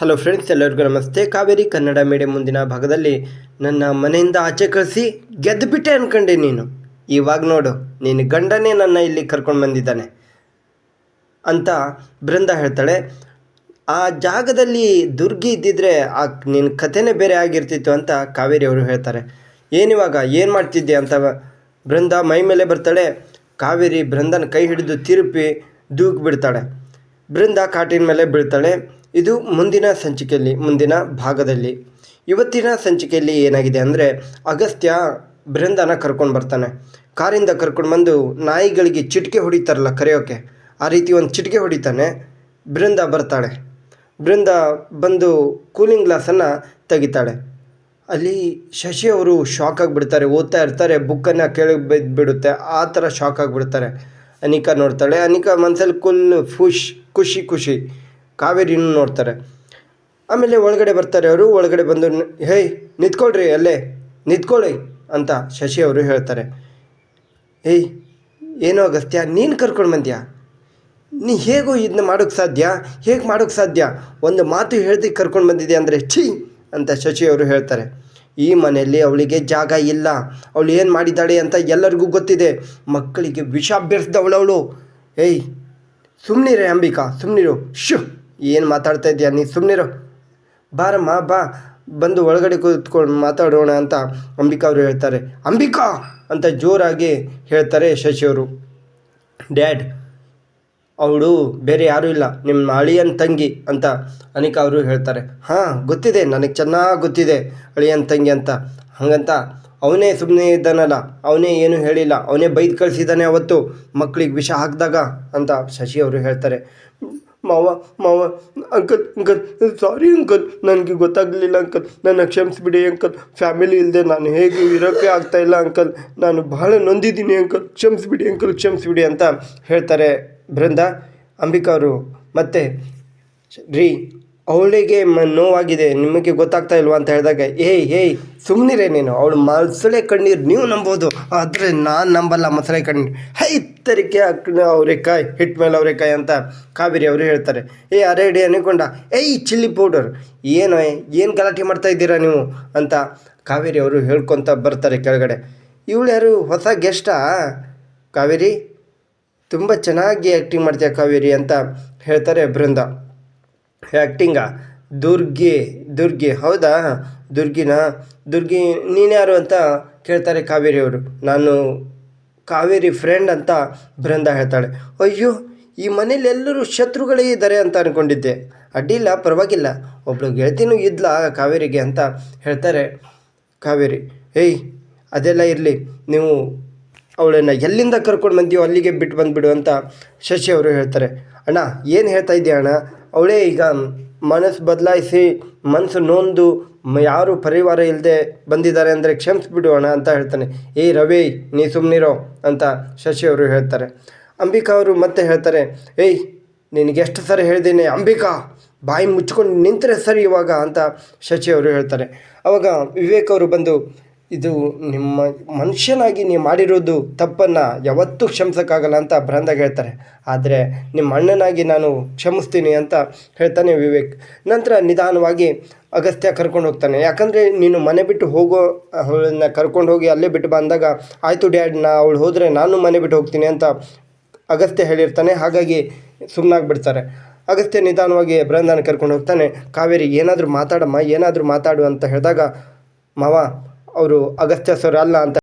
Hello friends ಎಲ್ಲರಿಗೂ ನಮಸ್ತೆ. Kaveri Kannada medium ಮುಂದಿನ ಭಾಗದಲ್ಲಿ ನನ್ನ ಮನೆಯಿಂದ ಆಚೆ ಕಳಿಸಿ ಗೆದ್ದುಬಿಟ್ಟೆ ಅನ್ಕೊಂಡೆ ನೀನು. ಇವಾಗ ನೋಡು, ನಿನ್ನ ಗಂಡನೇ ನನ್ನ ಇಲ್ಲಿ ಕರ್ಕೊಂಡು ಬಂದಿದ್ದಾನೆ ಅಂತ ಬೃಂದ ಹೇಳ್ತಾಳೆ. ಆ ಜಾಗದಲ್ಲಿ ದುರ್ಗಿ ಇದ್ದಿದ್ರೆ ಆ ನಿನ್ನ ಕಥೆನೇ ಬೇರೆ ಆಗಿರ್ತಿತ್ತು ಅಂತ ಕಾವೇರಿ ಅವರು ಹೇಳ್ತಾರೆ. ಏನಿವಾಗ ಏನು ಮಾಡ್ತಿದ್ದೆ ಅಂತ ಬೃಂದ ಮೈ ಮೇಲೆ ಬರ್ತಾಳೆ. ಕಾವೇರಿ ಬೃಂದನ ಕೈ ಹಿಡಿದು ತಿರುಪಿ ದೂಕ್ ಬಿಡ್ತಾಳೆ ಬೃಂದ ಕಾಟಿನ ಮೇಲೆ ಬೀಳ್ತಾಳೆ. ಇದು ಮುಂದಿನ ಸಂಚಿಕೆಯಲ್ಲಿ, ಮುಂದಿನ ಭಾಗದಲ್ಲಿ. ಇವತ್ತಿನ ಸಂಚಿಕೆಯಲ್ಲಿ ಏನಾಗಿದೆ ಅಂದರೆ, ಅಗಸ್ತ್ಯ ಬೃಂದನ ಕರ್ಕೊಂಡು ಬರ್ತಾನೆ. ಕಾರಿಂದ ಕರ್ಕೊಂಡು ಬಂದು ನಾಯಿಗಳಿಗೆ ಚಿಟಿಕೆ ಹೊಡಿತಾರಲ್ಲ ಕರೆಯೋಕೆ, ಆ ರೀತಿ ಒಂದು ಚಿಟಿಕೆ ಹೊಡಿತಾನೆ, ಬೃಂದ ಬರ್ತಾಳೆ. ಬೃಂದ ಬಂದು ಕೂಲಿಂಗ್ ಗ್ಲಾಸನ್ನು ತೆಗಿತಾಳೆ. ಅಲ್ಲಿ ಶಶಿ ಅವರು ಶಾಕ್ ಆಗಿಬಿಡ್ತಾರೆ, ಓದ್ತಾ ಇರ್ತಾರೆ, ಬುಕ್ಕನ್ನು ಕೆಳಗೆ ಬಿದ್ದು ಬಿಡುತ್ತೆ ಆ ಥರ ಶಾಕ್ ಆಗಿಬಿಡ್ತಾರೆ. ಅನಿಕಾ ನೋಡ್ತಾಳೆ, ಅನಿಕಾ ಮನಸ್ಸಲ್ಲಿ ಕುಲ್ ಫುಷ್ ಖುಷಿ ಖುಷಿ. ಕಾವೇರಿನೂ ನೋಡ್ತಾರೆ. ಆಮೇಲೆ ಒಳಗಡೆ ಬರ್ತಾರೆ ಅವರು, ಒಳಗಡೆ ಬಂದು ಹೇಯ್, ನಿಂತ್ಕೊಳ್ರಿ ಅಲ್ಲೇ ನಿಂತ್ಕೊಳ್ಳಿ ಅಂತ ಶಶಿ ಅವರು ಹೇಳ್ತಾರೆ. ಏಯ್, ಏನೋ ಅಗಸ್ತ್ಯ, ನೀನು ಕರ್ಕೊಂಡು ಬಂದ್ಯಾ? ನೀ ಹೇಗೋ ಇದನ್ನ ಮಾಡೋಕ್ಕೆ ಸಾಧ್ಯ? ಹೇಗೆ ಮಾಡೋಕ್ಕೆ ಸಾಧ್ಯ? ಒಂದು ಮಾತು ಹೇಳ್ದೆ ಕರ್ಕೊಂಡು ಬಂದಿದೆ ಅಂದರೆ ಛೀ ಅಂತ ಶಶಿ ಅವರು ಹೇಳ್ತಾರೆ. ಈ ಮನೆಯಲ್ಲಿ ಅವಳಿಗೆ ಜಾಗ ಇಲ್ಲ. ಅವಳು ಏನು ಮಾಡಿದ್ದಾಳೆ ಅಂತ ಎಲ್ಲರಿಗೂ ಗೊತ್ತಿದೆ. ಮಕ್ಕಳಿಗೆ ವಿಷ ಬೆರೆಸ್ದವಳವಳು. ಏಯ್ ಸುಮ್ಮನಿರೇ ಅಂಬಿಕಾ ಸುಮ್ಮನಿರು ಶು ಏನು ಮಾತಾಡ್ತಾ ಇದೆಯಾ? ನೀ ಸುಮ್ಮನಿರು ಬಾರಮ್ಮ, ಬಾ. ಬಂದು ಒಳಗಡೆ ಕೂತ್ಕೊಂಡು ಮಾತಾಡೋಣ ಅಂತ ಅಂಬಿಕಾ ಅವರು ಹೇಳ್ತಾರೆ. ಅಂಬಿಕಾ! ಅಂತ ಜೋರಾಗಿ ಹೇಳ್ತಾರೆ ಶಶಿಯವರು ಡ್ಯಾಡ್, ಅವಳು ಬೇರೆ ಯಾರೂ ಇಲ್ಲ. ನಿಮ್ಮ ಅಳಿಯನ್ ತಂಗಿ ಅಂತ ಅನಿಕಾ ಅವರು ಹೇಳ್ತಾರೆ. ಹಾಂ, ಗೊತ್ತಿದೆ. ನನಗೆ ಚೆನ್ನಾಗಿ ಗೊತ್ತಿದೆ ಅಳಿಯನ್ ತಂಗಿ ಅಂತ. ಹಾಗಂತ ಅವನೇ ಸುಮ್ಮನೆ ಇದ್ದಾನಲ್ಲ. ಅವನೇ ಏನು ಹೇಳಿಲ್ಲ. ಅವನೇ ಬೈದು ಕಳಿಸಿದ್ದಾನೆ ಅವತ್ತು ಮಕ್ಕಳಿಗೆ ವಿಷ ಹಾಕಿದಾಗ ಅಂತ ಶಶಿ ಅವರು ಹೇಳ್ತಾರೆ. ಮಾವ ಮಾವ, ಅಂಕಲ್ ಅಂಕಲ್, ಸಾರಿ ಅಂಕಲ್, ನನಗೆ ಗೊತ್ತಾಗಲಿಲ್ಲ ಅಂಕಲ್. ನನ್ನ ಕ್ಷಮಿಸಿಬಿಡಿ ಅಂಕಲ್. ಫ್ಯಾಮಿಲಿ ಇಲ್ಲದೆ ನಾನು ಹೇಗೆ ಇರೋಕ್ಕೆ ಆಗ್ತಾಯಿಲ್ಲ ಅಂಕಲ್. ನಾನು ಬಹಳ ನೊಂದಿದ್ದೀನಿ ಅಂಕಲ್. ಕ್ಷಮಿಸಿಬಿಡಿ ಅಂಕಲ್, ಕ್ಷಮಿಸಿಬಿಡಿ ಅಂತ ಹೇಳ್ತಾರೆ ಬೃಂದ ಅಂಬಿಕಾ ಅವರು. ಮತ್ತೆ, ರೀ ಅವಳಿಗೆ ಮ ನೋವಾಗಿದೆ. ನಿಮಗೆ ಗೊತ್ತಾಗ್ತಾ ಇಲ್ವಾ ಅಂತ ಹೇಳಿದಾಗ, ಏಯ್ ಏಯ್ ಸುಮ್ಮನಿರೇ ನೀನು. ಅವಳು ಮೊಸಳೆ ಕಣ್ಣೀರು ನೀವು ನಂಬೋದು. ಆದರೆ ನಾನು ನಂಬಲ್ಲ ಮೊಸಳೆ ಕಣ್ಣೀರು. ಹೈ, ತರಿಕೆ ಅಕ್ಕ ಅವರೆಕಾಯಿ, ಹಿಟ್ ಮೇಲೆ ಅವರೆಕಾಯಿ ಅಂತ ಕಾವೇರಿ ಅವರು ಹೇಳ್ತಾರೆ. ಏ ಅರೆಡಿ ಅನ್ಕೊಂಡ. ಏಯ್, ಚಿಲ್ಲಿ ಪೌಡರ್. ಏನು ಏನು ಗಲಾಟೆ ಮಾಡ್ತಾ ಇದ್ದೀರಾ ನೀವು? ಅಂತ ಕಾವೇರಿ ಅವರು ಹೇಳ್ಕೊತ ಬರ್ತಾರೆ ಕೆಳಗಡೆ. ಇವಳು ಯಾರು ಹೊಸ ಗೆಸ್ಟಾ? ಕಾವೇರಿ, ತುಂಬ ಚೆನ್ನಾಗಿ ಆ್ಯಕ್ಟಿಂಗ್ ಮಾಡ್ತೀಯ ಕಾವೇರಿ? ಅಂತ ಹೇಳ್ತಾರೆ ಬೃಂದ. ಆ್ಯಕ್ಟಿಂಗಾ ದುರ್ಗೆ ದುರ್ಗೆ, ಹೌದಾ? ದುರ್ಗಿನಾ? ದುರ್ಗಿ ನೀನ್ಯಾರು ಅಂತ ಕೇಳ್ತಾರೆ ಕಾವೇರಿ ಅವರು. ನಾನು ಕಾವೇರಿ ಫ್ರೆಂಡ್ ಅಂತ ಬೃಂದ ಹೇಳ್ತಾಳೆ. ಅಯ್ಯೋ, ಈ ಮನೇಲಿ ಎಲ್ಲರೂ ಶತ್ರುಗಳೇ ಇದ್ದಾರೆ ಅಂತ ಅಂದ್ಕೊಂಡಿದ್ದೆ ಅಡ್ಡಿಲ್ಲ ಪರವಾಗಿಲ್ಲ. ಒಬ್ಳು ಗೆಳತಿನೂ ಇದ್ಲ ಕಾವೇರಿಗೆ ಅಂತ ಹೇಳ್ತಾರೆ ಕಾವೇರಿ. ಏಯ್, ಅದೆಲ್ಲ ಇರಲಿ. ನೀವು ಅವಳನ್ನು ಎಲ್ಲಿಂದ ಕರ್ಕೊಂಡು ಬಂದೀವೋ ಅಲ್ಲಿಗೆ ಬಿಟ್ಟು ಬಂದುಬಿಡು ಅಂತ ಶಶಿ ಅವರು ಹೇಳ್ತಾರೆ. ಅಣ್ಣ, ಏನು ಹೇಳ್ತಾ ಇದ್ದೀಯ ಅಣ್ಣ? ಅವಳೇ ಈಗ ಮನಸ್ಸು ಬದಲಾಯಿಸಿ ಮನಸ್ಸು ನೊಂದು ಯಾರು ಪರಿವಾರ ಇಲ್ಲದೆ ಬಂದಿದ್ದಾರೆ ಅಂದರೆ ಕ್ಷಮಿಸ್ಬಿಡು ಅಣ್ಣ ಅಂತ ಹೇಳ್ತಾನೆ. ಏ ರವಿ, ನೀ ಸುಮ್ಮನಿರೋ ಅಂತ ಶಶಿಯವರು ಹೇಳ್ತಾರೆ. ಅಂಬಿಕಾ ಅವರು ಮತ್ತೆ ಹೇಳ್ತಾರೆ, ಏಯ್, ನಿನಗೆ ಎಷ್ಟು ಸರಿ ಹೇಳಿದ್ದೀನಿ ಅಂಬಿಕಾ, ಬಾಯಿ ಮುಚ್ಕೊಂಡು ನಿಂತರೆ ಸರಿ ಇವಾಗ ಅಂತ ಶಶಿಯವರು ಹೇಳ್ತಾರೆ. ಅವಾಗ ವಿವೇಕ್ ಅವರು ಬಂದು ಇದು ನಿಮ್ಮ ಮನುಷ್ಯನಾಗಿ ನೀವು ಮಾಡಿರೋದು ತಪ್ಪನ್ನು ಯಾವತ್ತೂ ಕ್ಷಮಿಸೋಕ್ಕಾಗಲ್ಲ ಅಂತ ಬ್ರಹ್ಮ ಹೇಳ್ತಾರೆ. ಆದರೆ ನಿಮ್ಮ ಅಣ್ಣನಾಗಿ ನಾನು ಕ್ಷಮಿಸ್ತೀನಿ ಅಂತ ಹೇಳ್ತಾನೆ ವಿವೇಕ್. ನಂತರ ನಿಧಾನವಾಗಿ ಅಗಸ್ತ್ಯ ಕರ್ಕೊಂಡು ಹೋಗ್ತಾನೆ. ಯಾಕಂದರೆ ನೀನು ಮನೆ ಬಿಟ್ಟು ಹೋಗೋ, ಅವಳನ್ನ ಕರ್ಕೊಂಡು ಹೋಗಿ ಅಲ್ಲೇ ಬಿಟ್ಟು ಬಂದಾಗ, ಆಯಿತು ಡ್ಯಾಡ್, ನಾ ಅವಳು ಹೋದರೆ ನಾನು ಮನೆ ಬಿಟ್ಟು ಹೋಗ್ತೀನಿ ಅಂತ ಅಗಸ್ತ್ಯ ಹೇಳಿರ್ತಾನೆ. ಹಾಗಾಗಿ ಸುಮ್ಮನಾಗ್ಬಿಡ್ತಾರೆ ಅಗಸ್ತ್ಯ ನಿಧಾನವಾಗಿ ಬೃಂದಾನ ಕರ್ಕೊಂಡು ಹೋಗ್ತಾನೆ. ಕಾವೇರಿ, ಏನಾದರೂ ಮಾತಾಡಮ್ಮ, ಏನಾದರೂ ಮಾತಾಡು ಅಂತ ಹೇಳಿದಾಗ, ಮಾವ ಅವರು ಅಗಸ್ತ್ಯ ಸರ್ ಅಲ್ಲ ಅಂತ